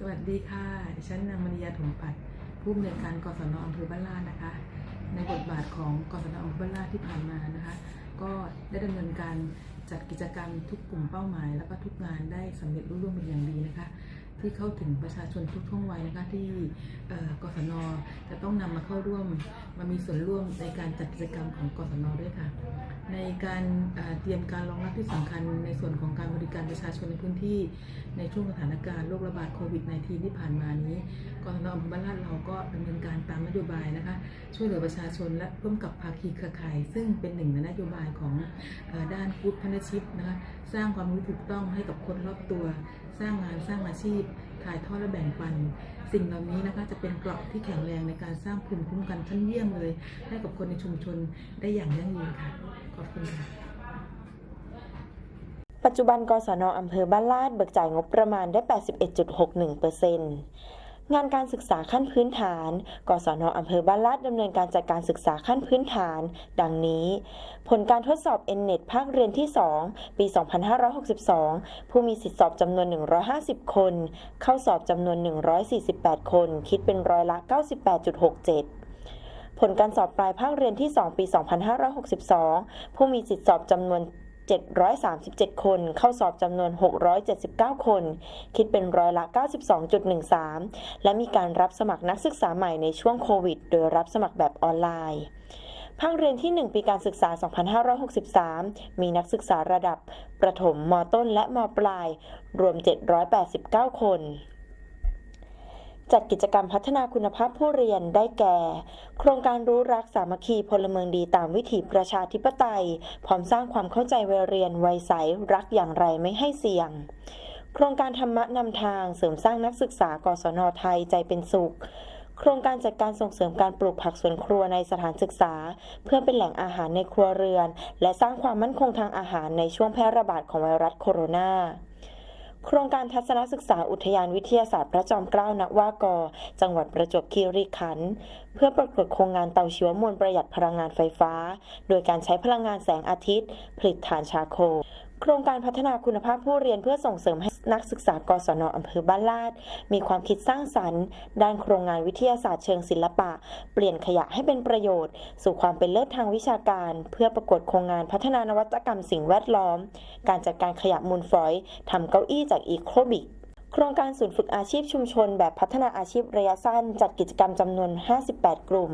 สวัสดีค่ะ ดิฉันนางมณียาถมปัดผู้อำนวยการกศนอำเภอบ้านลาดนะคะ ในบทบาทของกศนอำเภอบ้านลาดที่ผ่านมานะคะ ก็ได้ดำเนินการจัดกิจกรรมทุกกลุ่มเป้าหมาย แล้วก็ทุกงานได้สำเร็จรุ่ร่วงเป็นอย่างดีนะคะ ที่เข้าถึงประชาชนทุกช่วงวัยนะคะที่กศนจะต้องนำมาเข้าร่วมมามีส่วนร่วมในการจัดกิจกรรมของกศนด้วยค่ะ ในการเเตรียมการรองรับที่สำคัญในส่วนของการบริการประชาชนในพื้นที่ในช่วงสถานการณ์โรคระบาดโควิด -19 ที่ผ่านมานี้กศนอำเภอบ้านลาดเราก็ดำเนินการตามนโยบายนะคะ ช่วยเหลือประชาชนและร่วมกับภาคีเครือข่าย ซึ่งเป็นหนึ่งในนโยบายของอด้านฟู้ดพาร์ชิพนะคะสร้างความรู้ถูกต้องให้กับคนรอบตัว สร้างงานสร้างอาชีพ ถ่ายทอดและแบ่งปัน สิ่งเหล่านี้นะคะจะเป็นเกราะที่แข็งแรงในการสร้างภูมิคุ้มกันชั้นเยี่ยมเลย ให้กับคนในชุมชนได้อย่างยั่งยืนค่ะ ขอบคุณค่ะปัจจุบันกศนอำเภอบ้านลาดเบิกจ่ายงบประมาณได้ 81.61% งานการศึกษาขั้นพื้นฐาน กศนอำเภอบ้านลาดดำเนินการจัดการศึกษาขั้นพื้นฐาน ดังนี้ ผลการทดสอบ Nnet ภาคเรียนที่ 2 ปี 2562 ผู้มีสิทธิสอบจำนวน 150 คน เข้าสอบจำนวน 148 คน คิดเป็นร้อยละ 98.67ผลการสอบปลายภาคเรียนที่ 2 ปี 2562 ผู้มีสิทธิสอบจำนวน 737 คนเข้าสอบจำนวน 679 คน คิดเป็นร้อยละ 92.13 และมีการรับสมัครนักศึกษาใหม่ในช่วงโควิด โดยรับสมัครแบบออนไลน์ภาคเรียนที่ 1 ปีการศึกษา 2563 มีนักศึกษาระดับ ประถม มต้น และมปลาย รวม 789 คน จัดกิจกรรมพัฒนาคุณภาพผู้เรียนได้แก่ โครงการรู้รักสามัคคีพลเมืองดีตามวิถีประชาธิปไตย พร้อมสร้างความเข้าใจวัยเรียนวัยใสรักอย่างไรไม่ให้เสี่ยง โครงการธรรมะนำทางเสริมสร้างนักศึกษากศนไทยใจเป็นสุข โครงการจัดการส่งเสริมการปลูกผักสวนครัวในสถานศึกษา เพื่อเป็นแหล่งอาหารในครัวเรือน และสร้างความมั่นคงทางอาหารในช่วงแพร่ระบาดของไวรัสโคโรนา โครงการทัศนศึกษาอุทยานวิทยาศาสตร์พระจอมเกล้านวากอ จังหวัดประจวบคีรีขันธ์เพื่อประกวดโครงงานเตาชีวมวลประหยัดพลังงานไฟฟ้า โดยการใช้พลังงานแสงอาทิตย์ ผลิตถ่านชาโค โครงการพัฒนาคุณภาพผู้เรียนเพื่อส่งเสริมให้ นักศึกษากศนอำเภอบ้านลาด มีความคิดสร้างสรรค์ ด้านโครงงานวิทยาศาสตร์เชิงศิลปะ เปลี่ยนขยะให้เป็นประโยชน์ สู่ความเป็นเลิศทางวิชาการ เพื่อประกวดโครงงานพัฒนานวัตกรรมสิ่งแวดล้อม การจัดการขยะมูลฝอยทำเก้าอี้จากอีโคบิกโครงการศูนย์ฝึกอาชีพชุมชนแบบพัฒนาอาชีพระยะสั้น จัดกิจกรรมจำนวน 58 กลุ่ม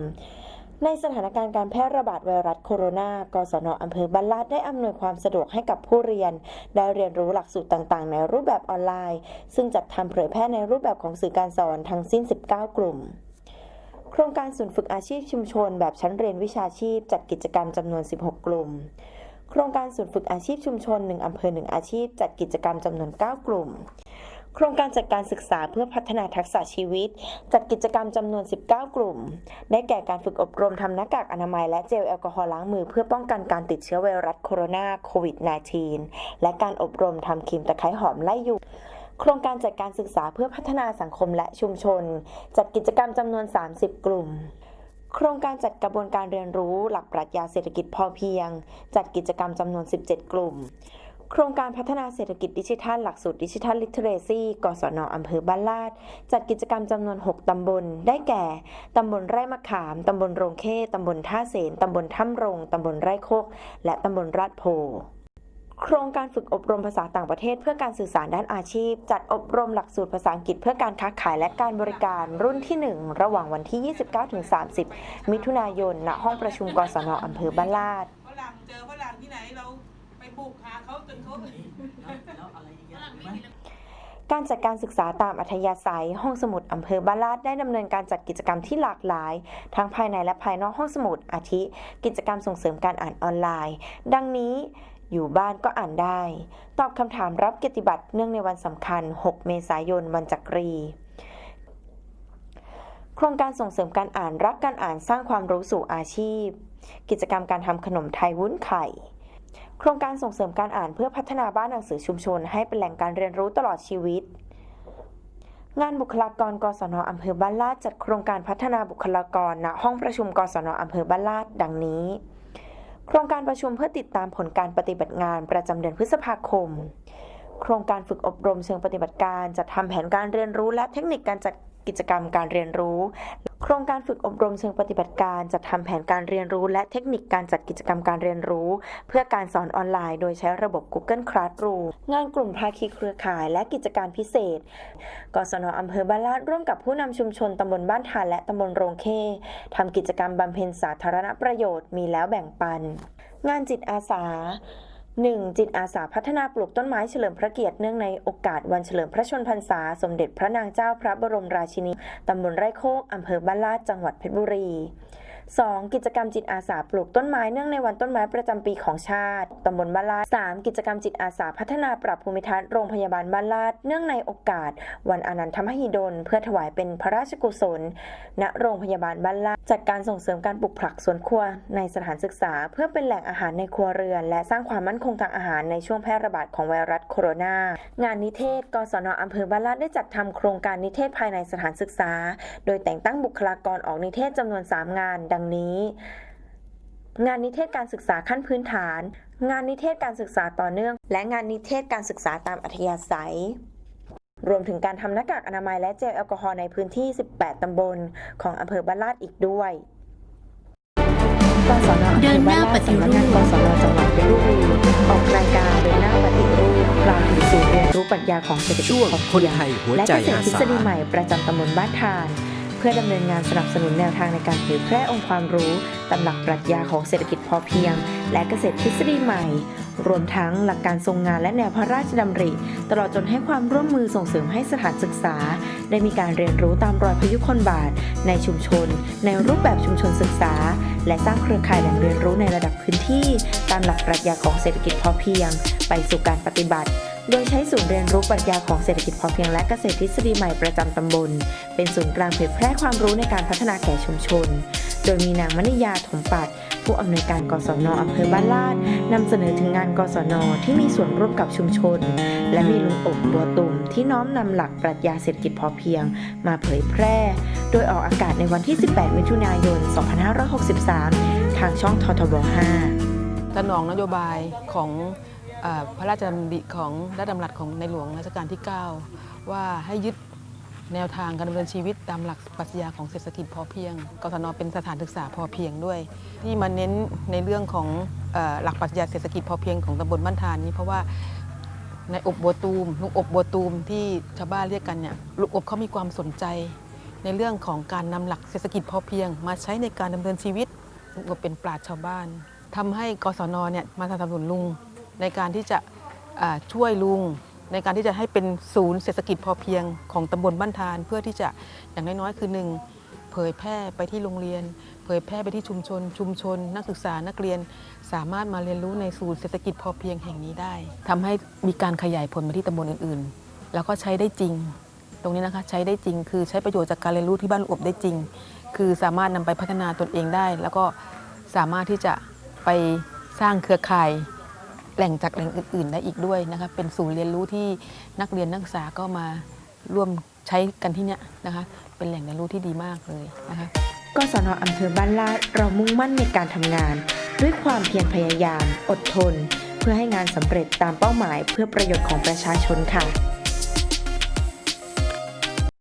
ในสถานการณ์การแพร่ระบาดไวรัสโคโรนา กศนอำเภอบ้านลาดได้อำนวยความสะดวกให้กับผู้เรียน ได้เรียนรู้หลักสูตรต่างๆ ในรูปแบบออนไลน์ ซึ่งจัดทำเผยแพร่ในรูปแบบของสื่อการสอนทั้งสิ้น 19 กลุ่ม โครงการศูนย์ฝึกอาชีพชุมชน แบบชั้นเรียนวิชาชีพ จัดกิจกรรมจำนวน 16 กลุ่ม โครงการศูนย์ฝึกอาชีพชุมชน 1อำเภอ 1 อาชีพ จัดกิจกรรมจำนวน 9 กลุ่ม โครงการจัดการศึกษาเพื่อพัฒนาทักษะชีวิต จัดกิจกรรมจำนวน 19 กลุ่ม ได้แก่การฝึกอบรมทำหน้ากากอนามัยและเจลแอลกอฮอล์ล้างมือเพื่อป้องกันการติดเชื้อไวรัสโคโรนาโควิด -19 และการอบรมทำครีมตะไคร้หอมไล่ยุงโครงการจัดการศึกษาเพื่อพัฒนาสังคมและชุมชน จัดกิจกรรมจำนวน 30 กลุ่มโครงการจัดกระบวนการเรียนรู้หลักปรัชญาเศรษฐกิจพอเพียง จัดกิจกรรมจำนวน 17 กลุ่ม โครงการพัฒนาเศรษฐกิจดิจิทัล หลักสูตรดิจิทัลลิเทเรซีกศนอำเภอบ้านลาด จัดกิจกรรมจำนวน 6 ตำบล ได้แก่ ตำบลไร่มะขาม ตำบลโรงเข้ตำบลท่าเสน ตำบลถ้ำรง ตำบลไร่โคก และตำบลราดโพโครงการฝึกอบรมภาษาต่างประเทศเพื่อการสื่อสารด้านอาชีพ จัดอบรมหลักสูตรภาษาอังกฤษเพื่อการค้าขายและการบริการรุ่นที่ 1 ระหว่างวันที่ 29-30 มิถุนายนณห้องประชุมกศนอำเภอบ้านลาดฝรั่งเจอฝรั่งที่ไหนเรา ไปบุกหาเขาจนเขาแล้วอะไรอีกอย่างหนึ่งไหมการจัดการศึกษาตามอัธยาศัย ห้องสมุดอำเภอบ้านลาดได้ดำเนินการจัดกิจกรรมที่หลากหลาย ทั้งภายในและภายนอกห้องสมุดอาทิ กิจกรรมส่งเสริมการอ่านออนไลน์ ดังนี้อยู่บ้านก็อ่านได้ ตอบคำถามรับเกียรติบัตรเนื่องในวันสำคัญ 6 เมษายน วันจักรี โครงการส่งเสริมการอ่านรักการอ่านสร้างความรู้สู่อาชีพ กิจกรรมการทำขนมไทยวุ้นไข่ ครงการส่งเสริมการอ่านเพื่อพัฒนาบ้านหนังสือชุมชน ให้เป็นแหล่งการเรียนรู้ตลอดชีวิต งานบุคลากรกศนอำเภอบ้านลาดจัดโครงการพัฒนาบุคลากรณห้องประชุมกศนอำเภอบ้านลาดดังนี้ โครงการประชุมเพื่อติดตามผลการปฏิบัติงานประจำเดือนพฤษภาคม โครงการฝึกอบรมเชิงปฏิบัติการ จัดทำแผนการเรียนรู้และเทคนิคการจัดกิจกรรมการเรียนรู้ โครงการฝึกอบรมเชิงปฏิบัติการจัดทำแผนการเรียนรู้ และเทคนิคการจัดกิจกรรมการเรียนรู้ เพื่อการสอนออนไลน์โดยใช้ระบบ Google Classroom งานกลุ่มภาคีเครือข่ายและกิจการพิเศษ กศนอำเภอบ้านลาดร่วมกับผู้นำชุมชนตำบลบ้านทานและตำบลโรงเข้ทำกิจกรรมบำเพ็ญสาธารณประโยชน์มีแล้วแบ่งปัน งานจิตอาสา 1. จิตอาสาพัฒนาปลูกต้นไม้เฉลิมพระเกียรติเนื่องในโอกาสวันเฉลิมพระชนพรรษา สมเด็จพระนางเจ้าพระบรมราชินี ตำบลไร่โคก อำเภอบ้านลาด จังหวัดเพชรบุรี 2. กิจกรรมจิตอาสาปลูกต้นไม้เนื่องในวันต้นไม้ประจำปีของชาติตำบลบ้านลาด 3. กิจกรรมจิตอาสาพัฒนาปรับภูมิทัศน์โรงพยาบาลบ้านลาด เนื่องในโอกาส วันอนันทมหิดล เพื่อถวายเป็นพระราชกุศล ณโรงพยาบาลบ้านลาดจัดการส่งเสริมการปลูกผักสวนครัวในสถานศึกษา เพื่อเป็นแหล่งอาหารในครัวเรือน และสร้างความมั่นคงทางอาหารในช่วงแพร่ระบาดของไวรัสโคโรนา งานนิเทศ กศนอำเภอบ้านลาดได้จัดทำโครงการนิเทศภายในสถานศึกษา โดยแต่งตั้งบุคลากรออกนิเทศจำนวน 3 งานดังนี้ งานนิเทศการศึกษาขั้นพื้นฐาน งานนิเทศการศึกษาต่อเนื่อง และงานนิเทศการศึกษาตามอัธยาศัย รวมถึงการทำหน้ากากอนามัยและเจลแอลกอฮอล์ในพื้นที่ 18 ตำบล ของอำเภอบ้านลาดอีกด้วยกศนอำเภอบ้านลาดสำนักงานกศนจังหวัดเพชรบุรีออกรายการเดินหน้าปฏิรูปกล่าวถึงศูนย์เรียนรู้ปรัชญาของเศรษฐกิจช่วงพอคเพีนยงไทยหัวและใจเกษตรอาทฤสาษฎีใหม่ประจำตำบลบ้านทานเพื่อดำเนินงานสนับสนุนแนวทางในการเผยแพร่องค์ความรู้ตำหลักปรัชญาของเศรษฐกิจพอเพียง และเกษตรทฤษฎีใหม่ รวมทั้งหลักการทรงงานและแนวพระราชดำริ ตลอดจนให้ความร่วมมือส่งเสริมให้สถานศึกษา ได้มีการเรียนรู้ตามรอยพยุคลบาท ในชุมชน ในรูปแบบชุมชนศึกษา และสร้างเครือข่ายแหล่งเรียนรู้ในระดับพื้นที่ ตามหลักปรัชญาของเศรษฐกิจพอเพียง ไปสู่การปฏิบัติ โดยใช้ศูนย์เรียนรู้ปรัชญาของเศรษฐกิจพอเพียงและเกษตรทฤษฎีใหม่ประจำตำบล เป็นศูนย์กลางเผยแพร่ความรู้ในการพัฒนาแก่ชุมชน โดยมีนางมณิยาถมปัดผู้อำนวยการกศนอำเภอบ้านลาดนำเสนอถึงงานกศนที่มีส่วนร่วมกับชุมชน และมีลุงอบบัวตุ่มที่น้อมนำหลักปรัชญาเศรษฐกิจพอเพียง มาเผยแพร่ โดยออกอากาศในวันที่ 18 มิถุนายน 2563 ทางช่องททบ 5 สนองนโยบายของ พระราชดำริของรัฐดำรัสของในหลวงรัชกาลที่ 9 ว่าให้ยึดแนวทางการดำเนินชีวิตตามหลักปรัชญาของเศรษฐกิจพอเพียง กศนเป็นสถานศึกษาพอเพียงด้วย ที่มาเน้นในเรื่องของอหลักปรัชญาเศรษฐกิจพอเพียงของตำบลบ้านทานนี้เพราะว่าในอบบัวตูมลุงอบบัวตูมที่ชาวบ้านเรียกกันเนี่ยลุงอบเขามีความสนใจ ในเรื่องของการนำหลักเศรษฐกิจพอเพียง มาใช้ในการดำเนินชีวิตลุงอบเป็นปราชญ์ชาวบ้านทำให้กศนเนี่ยมาสนับสนุนลุง ในการที่จะช่วยลุง ในการที่จะให้เป็นศูนย์เศรษฐกิจพอเพียงของตำบลบ้านทาน เพื่อที่จะอย่างน้อยๆคือหนึ่งเผยแพร่ไปที่โรงเรียน เผยแพร่ไปที่ชุมชน ชุมชน นักศึกษานักเรียนสามารถมาเรียนรู้ในศูนย์เศรษฐกิจพอเพียงแห่งนี้ได้ทำให้มีการขยายผลมาที่ตำบลอื่นๆ แล้วก็ใช้ได้จริง ตรงนี้นะคะใช้ได้จริง คือใช้ประโยชน์จากการเรียนรู้ที่บ้านอบได้จริง คือสามารถนำไปพัฒนาตนเองได้ แล้วก็สามารถที่จะไปสร้างเครือข่าย แหล่งจากแหล่งอื่นๆได้อีกด้วยนะคะเป็นศูนย์เรียนรู้ที่นักเรียนนักศึกษาก็มาร่วมใช้กันที่เนี้ยนะคะเป็นแหล่งเรียนรู้ที่ดีมากเลยนะคะกศนอำเภอบ้านลาดเรามุ่งมั่นในการทำงาน ด้วยความเพียรพยายาม อดทน เพื่อให้งานสำเร็จตามเป้าหมายเพื่อประโยชน์ของประชาชนค่ะ